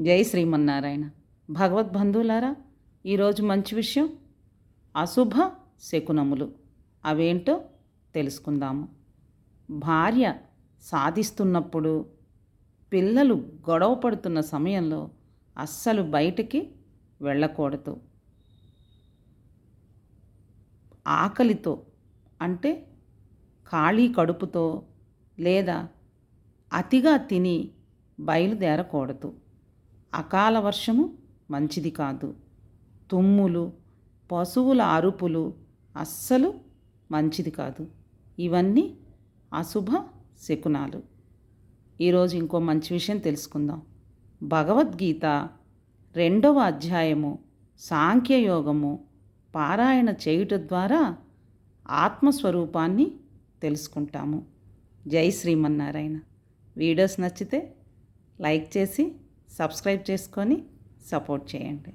జై శ్రీమన్నారాయణ. భగవద్బంధువులారా ఈరోజు మంచి విషయం అశుభ శకునములు. అవేంటో తెలుసుకుందాము. భార్య సాధిస్తున్నప్పుడు పిల్లలు గొడవ పడుతున్న సమయంలో అస్సలు బయటికి వెళ్ళకూడదు. ఆకలితో అంటే ఖాళీ కడుపుతో లేదా అతిగా తిని బయలుదేరకూడదు. అకాల వర్షము మంచిది కాదు. తుమ్ములు పశువుల అరుపులు అస్సలు మంచిది కాదు. ఇవన్నీ అశుభ శకునాలు. ఈరోజు ఇంకో మంచి విషయం తెలుసుకుందాం. భగవద్గీత రెండవ అధ్యాయము సాంఖ్యయోగము పారాయణ చేయుట ద్వారా ఆత్మస్వరూపాన్ని తెలుసుకుంటాము. జై శ్రీమన్నారాయణ. వీడియోస్ నచ్చితే లైక్ చేసి సబ్స్క్రైబ్ చేసుకొని సపోర్ట్ చేయండి.